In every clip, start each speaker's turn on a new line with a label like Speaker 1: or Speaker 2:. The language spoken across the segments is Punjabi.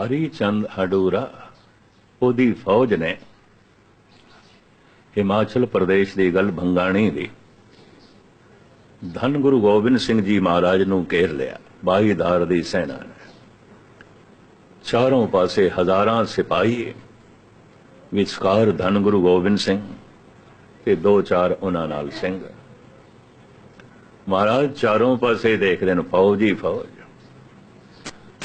Speaker 1: ਹਰੀ ਚੰਦ ਹਡੂਰਾ ਉਹਦੀ ਫੌਜ ਨੇ ਹਿਮਾਚਲ ਪ੍ਰਦੇਸ਼ ਦੀ ਗੱਲ ਭੰਗਾਣੀ ਦੀ। ਧੰਨ ਗੁਰੂ ਗੋਬਿੰਦ ਸਿੰਘ ਜੀ ਮਹਾਰਾਜ ਨੂੰ ਘੇਰ ਲਿਆ, ਬਾਈਦਾਰ ਦੀ ਸੈਨਾ ਨੇ। ਚਾਰੋਂ ਪਾਸੇ ਹਜ਼ਾਰਾਂ ਸਿਪਾਹੀ, ਵਿਚਕਾਰ ਧੰਨ ਗੁਰੂ ਗੋਬਿੰਦ ਸਿੰਘ ਤੇ ਦੋ ਚਾਰ ਉਹਨਾਂ ਨਾਲ ਸਿੰਘ। ਮਹਾਰਾਜ ਚਾਰੋਂ ਪਾਸੇ ਦੇਖਦੇ ਨੇ, ਫੌਜ ਹੀ ਫੌਜ।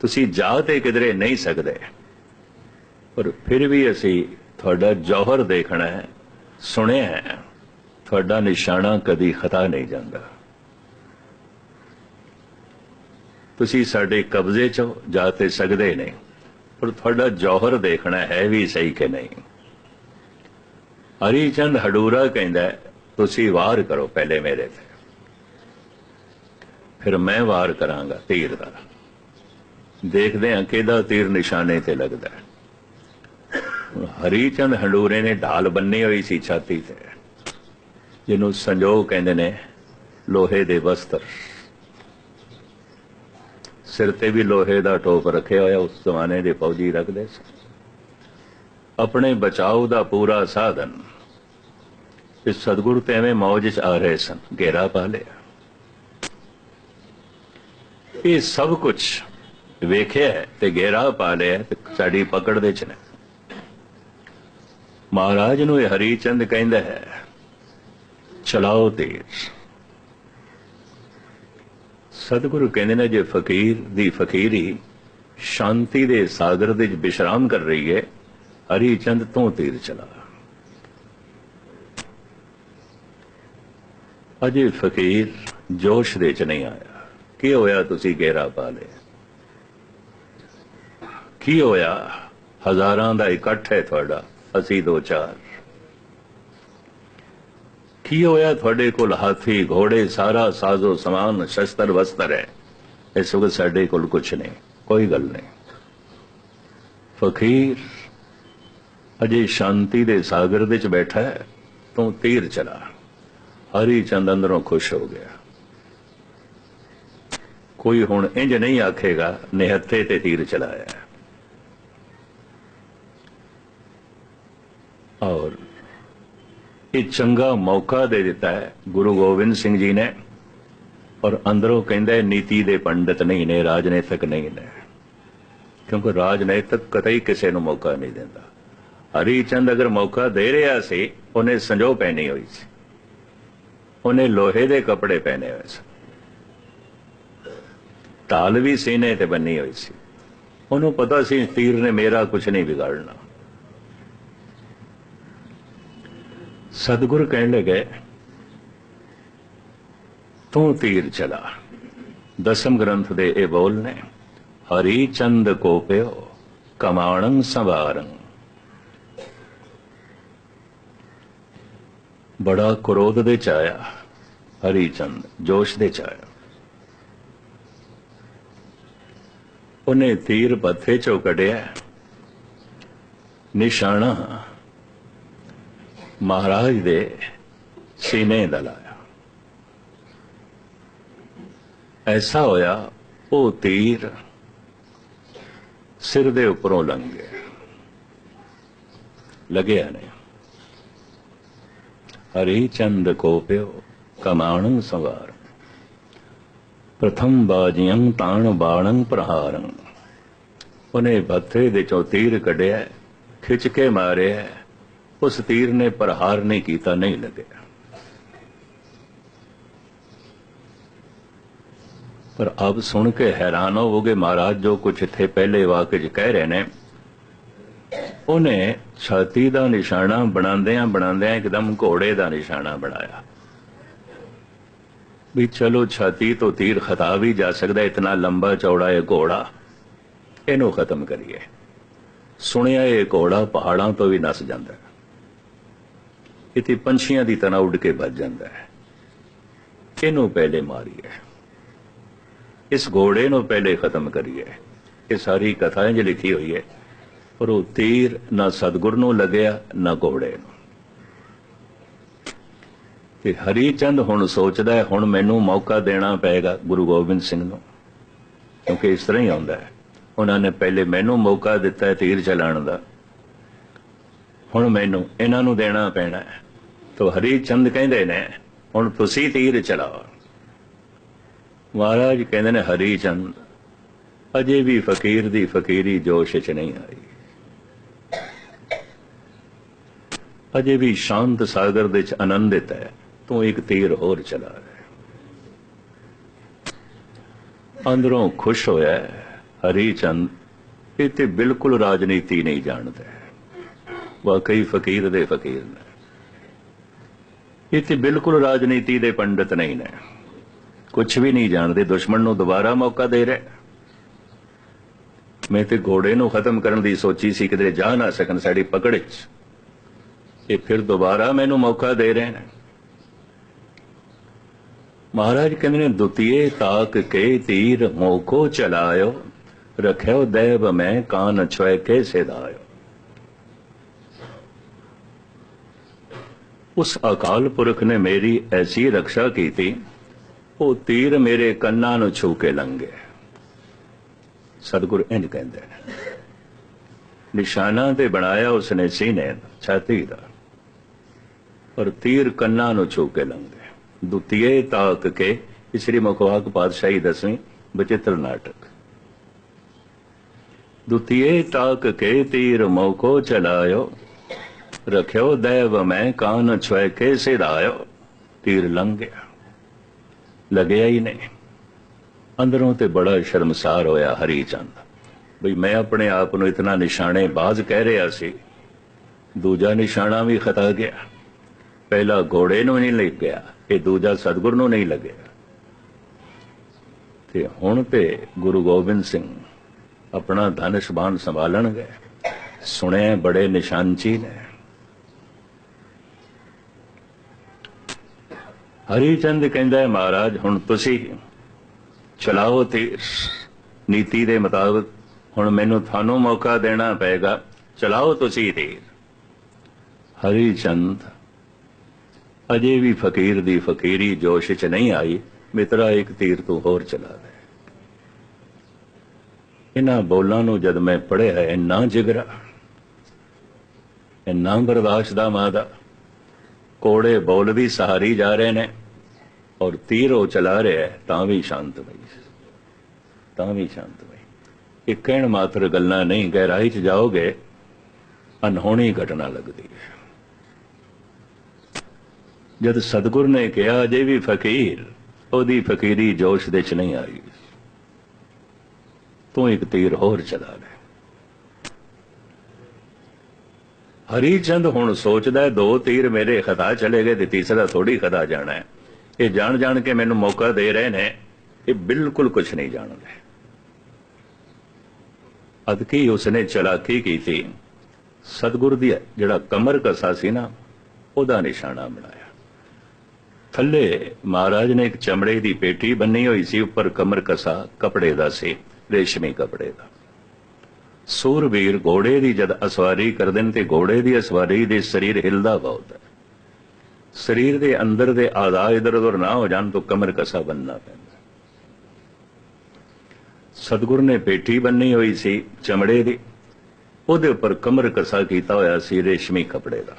Speaker 1: ਤੁਸੀਂ ਜਾ ਤੇ ਕਿਧਰੇ ਨਹੀਂ ਸਕਦੇ। ਪਰ ਫਿਰ ਵੀ ਅਸੀਂ ਤੁਹਾਡਾ ਜੌਹਰ ਦੇਖਣਾ ਹੈ, ਸੁਣਿਆ ਹੈ, ਤੁਹਾਡਾ ਨਿਸ਼ਾਨਾ ਕਦੀ ਖਤਾ ਨਹੀਂ ਜਾਂਦਾ। ਤੁਸੀਂ ਸਾਡੇ ਕਬਜ਼ੇ 'ਚ ਜਾ ਤੇ ਸਕਦੇ ਨਹੀਂ, ਪਰ ਤੁਹਾਡਾ ਜੌਹਰ ਦੇਖਣਾ ਹੈ ਵੀ ਸਹੀ ਕਿ ਨਹੀਂ। ਹਰੀ ਚੰਦ ਹਡੂਰਾ ਕਹਿੰਦਾ ਤੁਸੀਂ ਵਾਰ ਕਰੋ ਪਹਿਲੇ ਮੇਰੇ ਤੇ। ਫਿਰ ਮੈਂ ਵਾਰ ਕਰਾਂਗਾ ਤੀਰ ਦਾ। ਦੇਖਦੇ ਹਾਂ ਕਿਹਦਾ ਤੀਰ ਨਿਸ਼ਾਨੇ ਤੇ ਲੱਗਦਾ ਹਰੀ ਚੰਦ ਹੰਡੂਰੇ ਨੇ ਢਾਲ ਬੰਨੀ ਹੋਈ ਸੀ ਛਾਤੀ ਤੇ। ਜਿਹਨੂੰ ਸੰਜੋਗ ਕਹਿੰਦੇ ਨੇ ਲੋਹੇ ਦੇ ਵਸਤਰ। ਸਿਰ ਤੇ ਵੀ ਲੋਹੇ ਦਾ ਟੋਪ ਰੱਖਿਆ ਹੋਇਆ, ਉਸ ਜ਼ਮਾਨੇ ਦੇ ਫੌਜੀ ਰੱਖਦੇ ਸੀ। ਆਪਣੇ ਬਚਾਓ ਦਾ ਪੂਰਾ ਸਾਧਨ ਇਸ ਸਤਗੁਰੂ ਤੇ ਐਵੇਂ ਮੌਜ ਚ ਆ ਰਹੇ ਸਨ, ਘੇਰਾ ਪਾ ਲਿਆ। ਇਹ ਸਭ ਕੁਝ ਵੇਖਿਆ ਤੇ ਘੇਰਾ ਪਾ ਲਿਆ ਤੇ ਸਾਡੀ ਪਕੜ ਦੇ ਚ ਨੇ। ਮਹਾਰਾਜ ਨੂੰ ਇਹ ਹਰੀ ਚੰਦ ਕਹਿੰਦਾ ਹੈ, ਚਲਾਓ ਤੀਰ ਸਤਿਗੁਰੂ ਕਹਿੰਦੇ ਨੇ, ਜੇ ਫਕੀਰ ਦੀ ਫਕੀਰੀ ਸ਼ਾਂਤੀ ਦੇ ਸਾਗਰ ਦੇ ਵਿੱਚ ਵਿਸ਼ਰਾਮ ਕਰ ਰਹੀ ਹੈ ਹਰੀ ਚੰਦ ਤੋਂ ਤੀਰ ਚਲਾ। ਅਜੇ ਫਕੀਰ ਜੋਸ਼ ਦੇ ਚ ਨਹੀਂ ਆਇਆ। ਕੀ ਹੋਇਆ ਤੁਸੀਂ ਗੇਰਾ ਪਾ ਲਿਆ? ਕੀ ਹੋਇਆ? ਹਜ਼ਾਰਾਂ ਦਾ ਇਕੱਠ ਹੈ ਤੁਹਾਡਾ, ਅਸੀਂ ਦੋ ਚਾਰ। ਕੀ ਹੋਇਆ ਤੁਹਾਡੇ ਕੋਲ? ਹਾਥੀ, ਘੋੜੇ, ਸਾਰਾ ਸਾਜ਼ੋ ਸਮਾਨ, ਸ਼ਸਤਰ, ਵਸਤਰ ਹੈ। ਇਸ ਵਕਤ ਸਾਡੇ ਕੋਲ ਕੁਝ ਨਹੀਂ, ਕੋਈ ਗੱਲ ਨਹੀਂ। ਫਕੀਰ, ਅਜੇ ਸ਼ਾਂਤੀ ਦੇ ਸਾਗਰ ਦੇ ਵਿੱਚ ਬੈਠਾ ਹੈ, ਤੂੰ ਤੀਰ ਚਲਾ। ਹਰੀ ਚੰਦ ਅੰਦਰੋਂ ਖੁਸ਼ ਹੋ ਗਿਆ। ਕੋਈ ਹੁਣ ਇੰਜ ਨਹੀਂ ਆਖੇਗਾ, ਨਿਹੱਥੇ ਤੇ ਤੀਰ ਚਲਾਇਆ ਔਰ ਇਹ ਚੰਗਾ ਮੌਕਾ ਦੇ ਦਿੱਤਾ ਹੈ। ਗੁਰੂ ਗੋਬਿੰਦ ਸਿੰਘ ਜੀ ਨੇ। ਔਰ ਅੰਦਰੋਂ ਕਹਿੰਦਾ ਨੀਤੀ ਦੇ ਪੰਡਤ ਨਹੀਂ ਨੇ, ਰਾਜਨੀਤਿਕ ਨਹੀਂ ਨੇ। ਕਿਉਂਕਿ ਰਾਜਨੀਤਿਕ ਕਤਈ ਕਿਸੇ ਨੂੰ ਮੌਕਾ ਨਹੀਂ ਦਿੰਦਾ। ਹਰੀ ਚੰਦ ਅਗਰ ਮੌਕਾ ਦੇ ਰਿਹਾ ਸੀ, ਉਹਨੇ ਸੰਜੋ ਪਹਿਨੀ ਹੋਈ ਸੀ। ਉਹਨੇ ਲੋਹੇ ਦੇ ਕੱਪੜੇ ਪਹਿਨੇ ਹੋਏ ਸੀ। ਤਾਲ ਵੀ ਸੀਨੇ ਤੇ ਬੰਨੀ ਹੋਈ ਸੀ। ਉਹਨੂੰ ਪਤਾ ਸੀ, ਤੀਰ ਨੇ ਮੇਰਾ ਕੁਝ ਨਹੀਂ ਵਿਗਾੜਨਾ। ਸਤਿਗੁਰ ਕਹਿਣ ਲੱਗੇ ਤੂੰ ਤੀਰ ਚਲਾ। ਦਸਮ ਗ੍ਰੰਥ ਦੇ ਇਹ ਬੋਲ ਨੇ, ਹਰੀ ਚੰਦ ਕੋ ਪਿਓ, ਕਮਾਣੰ ਸੰਵਾਰੰ। ਬੜਾ ਕ੍ਰੋਧ ਦੇ ਚ ਆਇਆ, ਹਰੀ ਚੰਦ, ਜੋਸ਼ ਦੇ ਚ ਆਇਆ। ਉਹਨੇ ਤੀਰ ਪੱਥੇ ਚੋਂ ਕੱਢਿਆ, ਨਿਸ਼ਾਨਾ ਮਹਾਰਾਜ ਦੇ ਸੀਨੇ ਦਾ ਲਾਇਆ। ਐਸਾ ਹੋਇਆ, ਉਹ ਤੀਰ ਸਿਰ ਦੇ ਉੱਪਰੋਂ ਲੰਘ ਗਿਆ। ਲੱਗਿਆ ਨਹੀਂ। ਹਰੀ ਚੰਦ ਕੋ ਪਿਓ ਕਮਾਣੰ ਸਵਾਰ। ਪ੍ਰਥਮ ਬਾਜੀਆਂ ਤਾਣ ਬਾਣੰ ਪ੍ਰਹਾਰੰ। ਉਹਨੇ ਬੱਥੇ ਦੇ ਚੋਂ ਤੀਰ ਕੱਢਿਆ, ਖਿੱਚ ਕੇ ਮਾਰਿਆ। ਉਸ ਤੀਰ ਨੇ ਪ੍ਰਹਾਰ ਨਹੀਂ ਕੀਤਾ, ਨਹੀਂ ਲੱਗਿਆ। ਪਰ ਆਪ ਸੁਣ ਕੇ ਹੈਰਾਨ ਹੋਵੋਗੇ ਮਹਾਰਾਜ, ਜੋ ਕੁਝ ਇੱਥੇ ਪਹਿਲੇ ਵਾਕਿਆ 'ਚ ਕਹਿ ਰਹੇ ਨੇ, ਉਹਨੇ ਛਾਤੀ ਦਾ ਨਿਸ਼ਾਨਾ ਬਣਾਉਂਦਿਆਂ ਬਣਾਉਂਦਿਆਂ ਇੱਕਦਮ ਘੋੜੇ ਦਾ ਨਿਸ਼ਾਨਾ ਬਣਾਇਆ। ਵੀ ਚਲੋ ਛਾਤੀ ਤੋਂ ਤੀਰ ਖਤਾ ਵੀ ਜਾ ਸਕਦਾ, ਇਤਨਾ ਲੰਬਾ ਚੌੜਾ ਇਹ ਘੋੜਾ, ਇਹਨੂੰ ਖਤਮ ਕਰੀਏ। ਸੁਣਿਆ ਇਹ ਘੋੜਾ ਪਹਾੜਾਂ ਤੋਂ ਵੀ ਨਸ ਜਾਂਦਾ। ਹੈ ਪੰਛੀਆਂ ਦੀ ਤਰ੍ਹਾਂ ਉੱਡ ਕੇ ਵੱਜ ਜਾਂਦਾ ਹੈ। ਇਹਨੂੰ ਪਹਿਲੇ ਮਾਰੀਏ। ਇਸ ਘੋੜੇ ਨੂੰ ਪਹਿਲੇ ਖਤਮ ਕਰੀਏ। ਇਹ ਸਾਰੀ ਕਥਾ ਇੰਜ ਲਿਖੀ ਹੋਈ ਹੈ। ਪਰ ਉਹ ਤੀਰ ਨਾ ਸਤਗੁਰ ਨੂੰ ਲੱਗਿਆ, ਨਾ ਘੋੜੇ ਨੂੰ। ਤੇ ਹਰੀ ਚੰਦ ਹੁਣ ਸੋਚਦਾ ਹੈ, ਹੁਣ ਮੈਨੂੰ ਮੌਕਾ ਦੇਣਾ ਪਏਗਾ ਗੁਰੂ ਗੋਬਿੰਦ ਸਿੰਘ ਨੂੰ। ਕਿਉਂਕਿ ਇਸ ਤਰ੍ਹਾਂ ਹੀ ਆਉਂਦਾ ਹੈ। ਉਹਨਾਂ ਨੇ ਪਹਿਲੇ ਮੈਨੂੰ ਮੌਕਾ ਦਿੱਤਾ ਹੈ ਤੀਰ ਚਲਾਉਣ ਦਾ। ਹੁਣ ਮੈਨੂੰ ਇਹਨਾਂ ਨੂੰ ਦੇਣਾ ਪੈਣਾ ਹੈ। ਤੋ ਹਰੀ ਚੰਦ ਕਹਿੰਦੇ ਨੇ, ਹੁਣ ਤੁਸੀਂ ਤੀਰ ਚਲਾਓ ਮਹਾਰਾਜ ਕਹਿੰਦੇ ਨੇ, ਹਰੀ ਚੰਦ, ਅਜੇ ਵੀ ਫਕੀਰ ਦੀ ਫਕੀਰੀ ਜੋਸ਼ ਚ ਨਹੀਂ ਆਈ। ਅਜੇ ਵੀ ਸ਼ਾਂਤ ਸਾਗਰ ਦੇ ਚ ਆਨੰਦਿਤ ਹੈ, ਤੂੰ ਇੱਕ ਤੀਰ ਹੋਰ ਚਲਾ ਰਿਹਾ ਅੰਦਰੋਂ ਖੁਸ਼ ਹੋਇਆ ਹਰੀ ਚੰਦ, ਇਹ ਤੇ ਬਿਲਕੁਲ ਰਾਜਨੀਤੀ ਨਹੀਂ ਜਾਣਦਾ। ਵਾਕਈ ਫਕੀਰ ਦੇ ਫਕੀਰ ਨੇ। ਇਹ ਤੇ ਬਿਲਕੁਲ ਰਾਜਨੀਤੀ ਦੇ ਪੰਡਤ ਨਹੀਂ ਨੇ। ਕੁਝ ਵੀ ਨਹੀਂ ਜਾਣਦੇ, ਦੁਸ਼ਮਣ ਨੂੰ ਦੁਬਾਰਾ ਮੌਕਾ ਦੇ ਰਿਹਾ। ਮੈਂ ਤੇ ਘੋੜੇ ਨੂੰ ਖਤਮ ਕਰਨ ਦੀ ਸੋਚੀ ਸੀ, ਕਿਤੇ ਜਾ ਨਾ ਸਕਣ ਸਾਡੀ ਪਕੜ ਵਿੱਚ ਇਹ ਫਿਰ ਦੁਬਾਰਾ ਮੈਨੂੰ ਮੌਕਾ ਦੇ ਰਹੇ ਨੇ। ਮਹਾਰਾਜ ਕਹਿੰਦੇ ਨੇ, ਦੁਤੀਏ ਤਾਕ ਕੇ ਤੀਰ ਮੋਕੋ ਚਲਾਇਓ, ਰਖਿਓ ਦੇਵ ਮੈਂ ਕਾਨ ਛੋਏ ਕੇ ਸੇਦਾਇਓ ਉਸ ਅਕਾਲ ਪੁਰਖ ਨੇ ਮੇਰੀ ਐਸੀ ਰੱਖਿਆ ਕੀਤੀ, ਉਹ ਤੀਰ ਮੇਰੇ ਕੰਨਾਂ ਨੂੰ ਛੂ ਕੇ ਲੰਘੇ। ਸਤਿਗੁਰ ਇੰਜ ਕਹਿੰਦੇ ਨੇ ਨਿਸ਼ਾਨਾ ਤੇ ਬਣਾਇਆ ਉਸਨੇ ਸੀਨੇ ਛਾਤੀ ਦਾ, ਪਰ ਤੀਰ ਕੰਨਾਂ ਨੂੰ ਛੂ ਕੇ ਲੰਘੇ। ਦੁਤੀਏ ਤਾਕ ਕੇ ਸ੍ਰੀ ਮੁਖਵਾਕ ਪਾਤਸ਼ਾਹੀ ਦਸਵੀਂ ਬਚਿੱਤਰ ਨਾਟਕ। ਦੁਤੀਏ ਤਾਕ ਕੇ, ਤੀਰ ਮੋਕੋ ਚਲਾਇਓ ਰਖਿਓ ਦੇਵ ਮੈਂ ਕਾਨ ਛੁਏ ਕੇ ਸਿਧਾਇਓ। ਤੀਰ ਲੰਘ ਗਿਆ। ਲੱਗਿਆ ਹੀ ਨਹੀਂ। ਅੰਦਰੋਂ ਤੇ ਬੜਾ ਸ਼ਰਮਸਾਰ ਹੋਇਆ ਹਰੀ ਚੰਦ ਬਈ ਮੈਂ ਆਪਣੇ ਆਪ ਨੂੰ ਇਤਨਾ ਨਿਸ਼ਾਨੇ ਬਾਜ਼ ਕਹਿ ਰਿਹਾ ਸੀ। ਦੂਜਾ ਨਿਸ਼ਾਨਾ ਵੀ ਖਤਾ ਗਿਆ। ਪਹਿਲਾ ਘੋੜੇ ਨੂੰ ਨਹੀਂ ਲੱਗ ਗਿਆ, ਇਹ ਦੂਜਾ ਸਤਗੁਰ ਨੂੰ ਨਹੀਂ ਲੱਗਿਆ। ਤੇ ਹੁਣ ਤੇ ਗੁਰੂ ਗੋਬਿੰਦ ਸਿੰਘ ਆਪਣਾ ਧਨਸ਼ਬਾਨ ਸੰਭਾਲਣਗੇ। ਸੁਣਿਆ ਬੜੇ ਨਿਸ਼ਾਨਚੀ ਨੇ ਹਰੀ ਚੰਦ ਕਹਿੰਦਾ ਹੈ, ਮਹਾਰਾਜ, ਹੁਣ ਤੁਸੀਂ ਚਲਾਓ ਤੀਰ ਨੀਤੀ ਦੇ ਮੁਤਾਬਕ ਹੁਣ ਮੈਨੂੰ ਤੁਹਾਨੂੰ ਮੌਕਾ ਦੇਣਾ ਪਏਗਾ। ਚਲਾਓ ਤੁਸੀਂ ਤੀਰ ਹਰੀ ਚੰਦ ਅਜੇ ਵੀ ਫਕੀਰ ਦੀ ਫਕੀਰੀ ਜੋਸ਼ ਚ ਨਹੀਂ ਆਈ। ਮਿੱਤਰਾ, ਇੱਕ ਤੀਰ ਤੂੰ ਹੋਰ ਚਲਾ ਦੇ। ਇਹਨਾਂ ਬੋਲਾਂ ਨੂੰ ਜਦ ਮੈਂ ਪੜਿਆ ਇੰਨਾ ਜਿਗਰਾ, ਇੰਨਾ ਬਰਦਾਸ਼ਤ ਦਾ ਮਾਦਾ। ਕੋੜੇ ਬੋਲ ਵੀ ਸਹਾਰੀ ਜਾ ਰਹੇ ਨੇ ਔਰ ਤੀਰ ਉਹ ਚਲਾ ਰਿਹਾ ਤਾਂ ਵੀ ਸ਼ਾਂਤ ਬਈ। ਤਾਂ ਵੀ ਸ਼ਾਂਤ ਬਈ। ਇਹ ਕਹਿਣ ਮਾਤਰ ਗੱਲਾਂ ਨਹੀਂ, ਗਹਿਰਾਈ ਚ ਜਾਓਗੇ ਅਨਹੋਣੀ ਘਟਨਾ ਲੱਗਦੀ ਹੈ। ਜਦ ਸਤਗੁਰ ਨੇ ਕਿਹਾ, ਅਜੇ ਵੀ ਫਕੀਰ, ਉਹਦੀ ਫਕੀਰੀ ਜੋਸ਼ ਦੇ ਚ ਨਹੀਂ ਆਈ। ਤੂੰ ਇੱਕ ਤੀਰ ਹੋਰ ਚਲਾ ਲੈ। ਹਰੀ ਚੰਦ ਹੁਣ ਸੋਚਦਾ ਦੋ ਤੀਰ ਮੇਰੇ ਖਤਾ ਚਲੇ ਗਏ ਤੇ ਤੀਸਰਾ ਥੋੜੀ ਖਦਾ ਜਾਣਾ ਹੈ। ਇਹ ਜਾਣ ਜਾਣ ਕੇ ਮੈਨੂੰ ਮੌਕਾ ਦੇ ਰਹੇ ਨੇ, ਇਹ ਬਿਲਕੁਲ ਕੁਝ ਨਹੀਂ ਜਾਣਦੇ। ਅਦਕੀ ਉਸਨੇ ਚਲਾਕੀ ਕੀਤੀ। ਸਤਗੁਰ ਦੀ ਜਿਹੜਾ ਕਮਰ ਕਸਾ ਸੀ ਨਾ, ਉਹਦਾ ਨਿਸ਼ਾਨਾ ਬਣਾਇਆ। ਥੱਲੇ ਮਹਾਰਾਜ ਨੇ ਇੱਕ ਚਮੜੇ ਦੀ ਪੇਟੀ ਬੰਨੀ ਹੋਈ ਸੀ, ਉੱਪਰ ਕਮਰ ਕਸਾ, ਕਪੜੇ ਦਾ ਸੀ, ਰੇਸ਼ਮੀ ਕਪੜੇ ਦਾ। ਸੂਰਬੀਰ ਘੋੜੇ ਦੀ ਜਦ ਅਸਵਾਰੀ ਕਰਦੇ ਨੇ ਤੇ ਘੋੜੇ ਦੀ ਅਸਵਾਰੀ ਦੇ ਸਰੀਰ ਹਿਲਦਾ ਬਹੁਤ ਹੈ। ਸਰੀਰ ਦੇ ਅੰਦਰ ਦੇ ਆਜ਼ਾ ਇਧਰ ਉਧਰ ਨਾ ਹੋ ਜਾਣ ਤਾਂ ਕਮਰ ਕਸਾ ਬੰਨਣਾ ਪੈਂਦਾ ਸਤਗੁਰ ਨੇ ਪੇਟੀ ਬੰਨੀ ਹੋਈ ਸੀ ਚਮੜੇ ਦੀ। ਉਹਦੇ ਉੱਪਰ ਕਮਰ ਕਸਾ ਕੀਤਾ ਹੋਇਆ ਸੀ ਰੇਸ਼ਮੀ ਕਪੜੇ ਦਾ।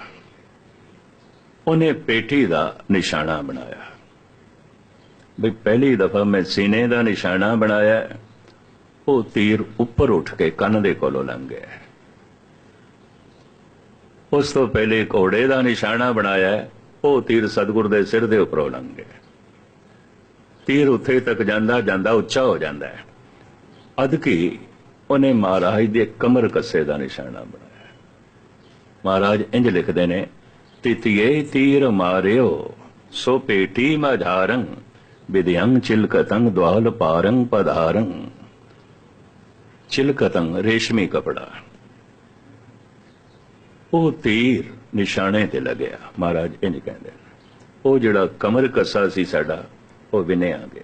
Speaker 1: ਉਹਨੇ ਪੇਟੀ ਦਾ ਨਿਸ਼ਾਨਾ ਬਣਾਇਆ। ਬਈ ਪਹਿਲੀ ਦਫਾ ਮੈਂ ਸੀਨੇ ਦਾ ਨਿਸ਼ਾਨਾ ਬਣਾਇਆ। ਉਹ ਤੀਰ ਉੱਪਰ ਉੱਠ ਕੇ ਕੰਨ ਦੇ ਕੋਲੋਂ ਲੰਘ ਗਿਆ। ਉਸ ਤੋਂ ਪਹਿਲੇ ਘੋੜੇ ਦਾ ਨਿਸ਼ਾਨਾ ਬਣਾਇਆ, ਉਹ ਤੀਰ ਸਤਗੁਰ ਦੇ ਸਿਰ ਦੇ ਉੱਪਰੋਂ ਲੰਘ ਗਿਆ। ਤੀਰ ਉੱਥੇ ਤੱਕ ਜਾਂਦਾ ਜਾਂਦਾ ਉੱਚਾ ਹੋ ਜਾਂਦਾ ਹੈ। ਅਦਕੀ ਉਹਨੇ ਮਹਾਰਾਜ ਦੇ ਕਮਰ ਕੱਸੇ ਦਾ ਨਿਸ਼ਾਨਾ ਬਣਾਇਆ। ਮਹਾਰਾਜ ਇੰਜ ਲਿਖਦੇ ਨੇ, ਤਿਤੀਏ ਤੀਰ ਮਾਰਿਓ, ਸੋ ਪੇਟੀ ਮਝਾਰੰ ਵਿਦਿਅੰ ਚਿਲਕਤੰ ਦਵਾਲ ਪਾਰੰ ਪਧਾਰੰ ਚਿਲਕਤੰ ਰੇਸ਼ਮੀ ਕਪੜਾ ਉਹ ਤੀਰ ਨਿਸ਼ਾਨੇ ਤੇ ਲੱਗਿਆ ਮਹਾਰਾਜ ਇੰਜ ਕਹਿੰਦੇ ਉਹ ਜਿਹੜਾ ਕਮਰ ਕੱਸਾ ਸੀ ਸਾਡਾ ਉਹ ਵਿਨਿਆ ਗਿਆ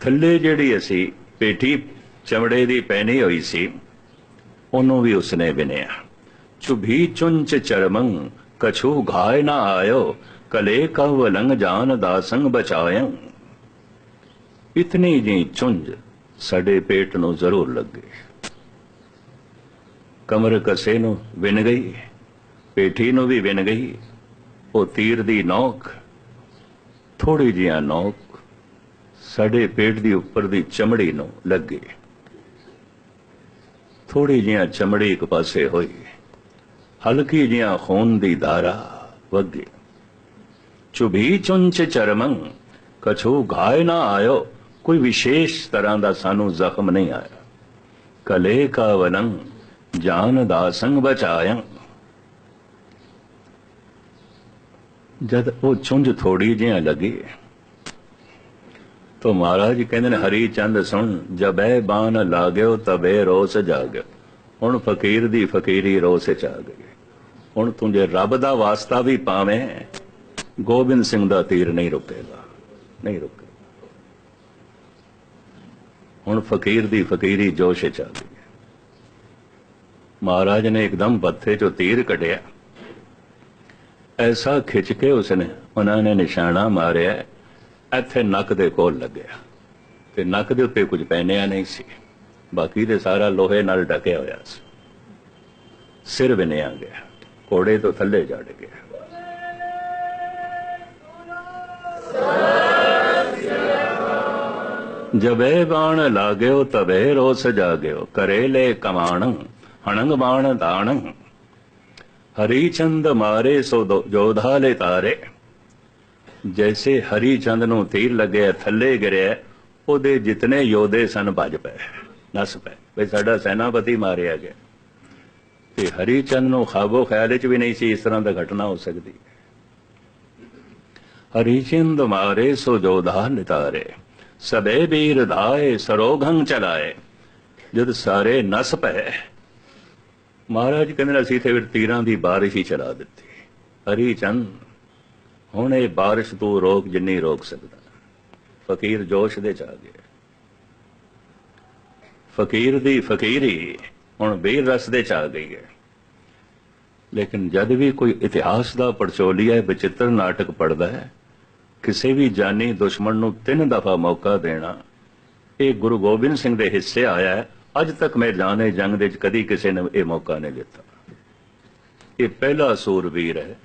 Speaker 1: ਥੱਲੇ ਜਿਹੜੀ ਅਸੀਂ ਪੇਟੀ ਚਮੜੇ ਦੀ ਪਹਿਨੀ ਹੋਈ ਸੀ ਉਹਨੂੰ ਵੀ ਉਸਨੇ ਵਿਨਿਆ ਚੁਭੀ ਚੁੰਚ ਚਰਮੰ ਕਛੂ ਘਾਇ ਨਾ ਆਇਓ ਕਲੇ ਕਵ ਲੰਗ ਜਾਨ ਦਾਸੰਗ ਬਚਾਇੰ ਇਤਨੀ ਜੀ ਚੁੰਝ ਸਾਡੇ ਪੇਟ ਨੂੰ ਜ਼ਰੂਰ ਲੱਗੇ। ਕਮਰ ਕਸੇ ਨੂੰ ਵਿਨ ਗਈ, ਪੇਠੀ ਨੂੰ ਵੀ ਵਿਨ ਗਈ, ਉਹ ਤੀਰ ਦੀ ਨੋਕ ਥੋੜੀ ਜਿਹਾ ਨੋਕ ਸਾਡੇ ਪੇਟ ਦੀ ਉੱਪਰ ਦੀ ਚਮੜੀ ਨੂੰ ਲੱਗੇ। ਥੋੜੀ ਜਿਹਾ ਚਮੜੀ ਇੱਕ ਪਾਸੇ ਹੋਈ, ਹਲਕੀ ਜਿਹਾ ਖੂਨ ਦੀ ਧਾਰਾ ਵਗੇ। ਚੁਭੀ ਚੁੰਚ ਚਰਮੰ, ਕਛੂ ਘਾਇ ਨਾ ਆਇਓ ਕੋਈ ਵਿਸ਼ੇਸ਼ ਤਰ੍ਹਾਂ ਦਾ ਸਾਨੂੰ ਜ਼ਖਮ ਨਹੀਂ ਆਇਆ। ਕਲੇ ਕਾ ਵਨੰ ਜਾਨ ਦਾ ਸੰਗ ਬਚਾਇਆ ਜਦ ਉਹ ਚੁੰਝ ਥੋੜੀ ਜਿਹਾ ਲੱਗੀ, ਤੋ ਮਹਾਰਾਜ ਕਹਿੰਦੇ ਨੇ, ਹਰੀ ਚੰਦ ਸੁਣ, ਜਬੈ ਬਾਨ ਲਾਗਿਓ ਤਬੇ ਰੋਸ ਜਾਗਿਓ। ਹੁਣ ਫਕੀਰ ਦੀ ਫਕੀਰੀ ਰੋਸ ਚ ਆ ਗਈ ਹੁਣ ਤੂੰ ਜੇ ਰੱਬ ਦਾ ਵਾਸਤਾ ਵੀ ਪਾਵੇਂ, ਗੋਬਿੰਦ ਸਿੰਘ ਦਾ ਤੀਰ ਨਹੀਂ ਰੁਕੇਗਾ, ਨਹੀਂ ਰੁਕੇ ਹੁਣ ਫਕੀਰ ਦੀ ਫਕੀਰੀ ਜੋਸ਼ ਚ ਆ ਗਈ ਮਹਾਰਾਜ ਨੇ ਇੱਕਦਮ ਬੱਥੇ ਚੋਂ ਤੀਰ ਕੱਢਿਆ। ਐਸਾ ਖਿੱਚ ਕੇ ਉਸਨੇ ਉਹਨਾਂ ਨੇ ਨਿਸ਼ਾਨਾ ਮਾਰਿਆ। ਇੱਥੇ ਨੱਕ ਦੇ ਕੋਲ ਲੱਗਿਆ। ਤੇ ਨੱਕ ਦੇ ਉੱਤੇ ਕੁਝ ਪਹਿਨਿਆ ਨਹੀਂ ਸੀ। ਬਾਕੀ ਤੇ ਸਾਰਾ ਲੋਹੇ ਨਾਲ ਢਕਿਆ ਹੋਇਆ ਸੀ। ਸਿਰ ਵਿਨਿਆ ਗਿਆ। ਘੋੜੇ ਤੋਂ ਥੱਲੇ ਜੜ ਗਿਆ। ਜਬੇ ਬਾਣ ਲਾਗਿਓ, ਤਬੇ ਰੋਸ ਜਾਗਿਓ, ਕਰੇਲੇ ਕਮਾਣ, ਹਣੰਗ ਬਾਣ ਦਾਣ। ਹਰੀ ਮਾਰੇ ਸੋ ਦੋ- ਜੋਧਾ ਲੈ ਤਾਰੇ। ਜੈਸੇ ਹਰੀ ਚੰਦ ਨੂੰ ਤੀਰ ਲੱਗਿਆ ਥੱਲੇ ਗਿਰਿਆ, ਉਹਦੇ ਜਿਤਨੇ ਯੋਧੇ ਸਨ ਭੱਜ ਪਏ, ਨਸ ਪਏ। ਵੀ ਸਾਡਾ ਸੈਨਾਪਤੀ ਮਾਰਿਆ ਗਿਆ। ਤੇ ਹਰੀ ਚੰਦ ਨੂੰ ਖਾਬੋ ਖਿਆਲ ਵਿੱਚ ਵੀ ਨਹੀਂ ਸੀ, ਇਸ ਤਰ੍ਹਾਂ ਦਾ ਘਟਨਾ ਹੋ ਸਕਦੀ। ਹਰੀ ਚੰਦ ਮਾਰੇ ਸੋ ਜੋਧਾ ਨਿਤਾਰੇ ਸਦੇ ਵੀਰ ਧਾਏ, ਸਰੋਗੰ ਚਲਾਏ, ਜਦ ਸਾਰੇ ਨਸ ਪਏ। ਮਹਾਰਾਜ ਕਹਿੰਦੇ ਅਸੀਂ ਤੇ ਫਿਰ ਤੀਰਾਂ ਦੀ ਬਾਰਿਸ਼ ਹੀ ਚਲਾ ਦਿੱਤੀ। ਹਰੀ ਚੰਦ, ਹੁਣ ਇਹ ਬਾਰਿਸ਼ ਤੂੰ ਰੋਕ ਜਿੰਨੀ ਰੋਕ ਸਕਦਾ। ਫਕੀਰ ਜੋਸ਼ ਦੇ ਚ ਆ ਗਿਆ। ਫਕੀਰ ਦੀ ਫਕੀਰੀ ਹੁਣ ਬੀਰ ਰਸ ਦੇ ਚ ਆ ਗਈ ਹੈ। ਲੇਕਿਨ ਜਦ ਵੀ ਕੋਈ ਇਤਿਹਾਸ ਦਾ ਪਰਚੋਲੀਆ ਵਿਚਿੱਤਰ ਨਾਟਕ ਪੜਦਾ ਹੈ ਕਿਸੇ ਵੀ ਜਾਨੀ ਦੁਸ਼ਮਣ ਨੂੰ ਤਿੰਨ ਦਫਾ ਮੌਕਾ ਦੇਣਾ। ਇਹ ਗੁਰੂ ਗੋਬਿੰਦ ਸਿੰਘ ਦੇ ਹਿੱਸੇ ਆਇਆ ਹੈ। ਅੱਜ ਤੱਕ ਮੈਂ ਜਾਣੇ ਜੰਗ ਦੇ ਵਿੱਚ ਕਦੀ ਕਿਸੇ ਨੇ ਇਹ ਮੌਕਾ ਨਹੀਂ ਦਿੱਤਾ। ਇਹ ਪਹਿਲਾ ਸੂਰਵੀਰ ਹੈ।